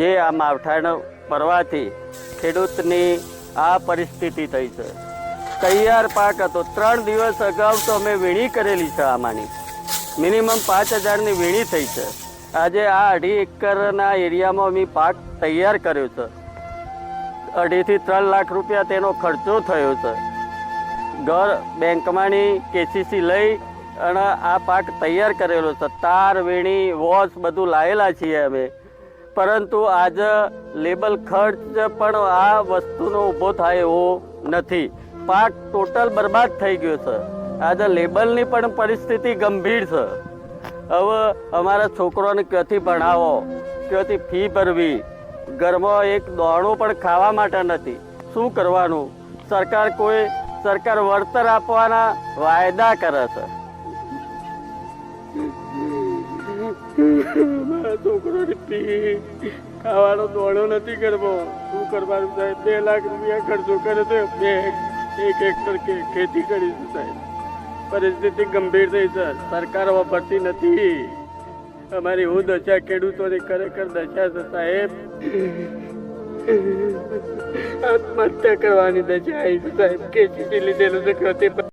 જે આ માવઠાણ પડવાથી ખેડૂતની આ પરિસ્થિતિ થઈ છે. તૈયાર પાક હતો. ત્રણ દિવસ અગાઉ તો અમે વીણી કરેલી છે આમાંની. મિનિમમ પાંચ હજારની વીણી થઈ છે. આજે આ અઢી એકરના એરિયામાં અમે પાક તૈયાર કર્યો છે. અઢીથી ત્રણ લાખ રૂપિયા તેનો ખર્ચો થયો છે. ઘર બેંકમાંની કેસીસી લઈ અને આ પાક તૈયાર કરેલો છે. તાર, વીણી વોશ બધું લાવેલા છીએ અમે. પરંતુ આજ લેબલ ખર્ચ પણ આ વસ્તુનો ઊભો થાય એવો નથી. પાક ટોટલ બરબાદ થઈ ગયો છે. આજે લેબલની પણ પરિસ્થિતિ ગંભીર છે. હવે અમારા છોકરોને ક્યાંથી ભણાવો? ક્યાંથી ફી ભરવી? ઘરમાં એક દોણું પણ ખાવા માટે નથી. શું કરવાનું? સરકાર કોઈ, સરકાર વળતર આપવાના વાયદા કરે છે. મારા છોકરોની ખાવાનો દોડો નથી કરવો શું કરવાનું સાહેબ? બે લાખ રૂપિયા ખર્ચો કરે તો બે એક હેક્ટર ખેતી કરીશું સાહેબ. પરિસ્થિતિ ગંભીર થઈ છે સરકાર વાપરતી નથી. અમારી હું દશા ખેડૂતોની ખરેખર દશા છે, સાહેબ. આત્મહત્યા કરવાની દશા આવી છે, સાહેબ. કેસીસી લીધેલું છે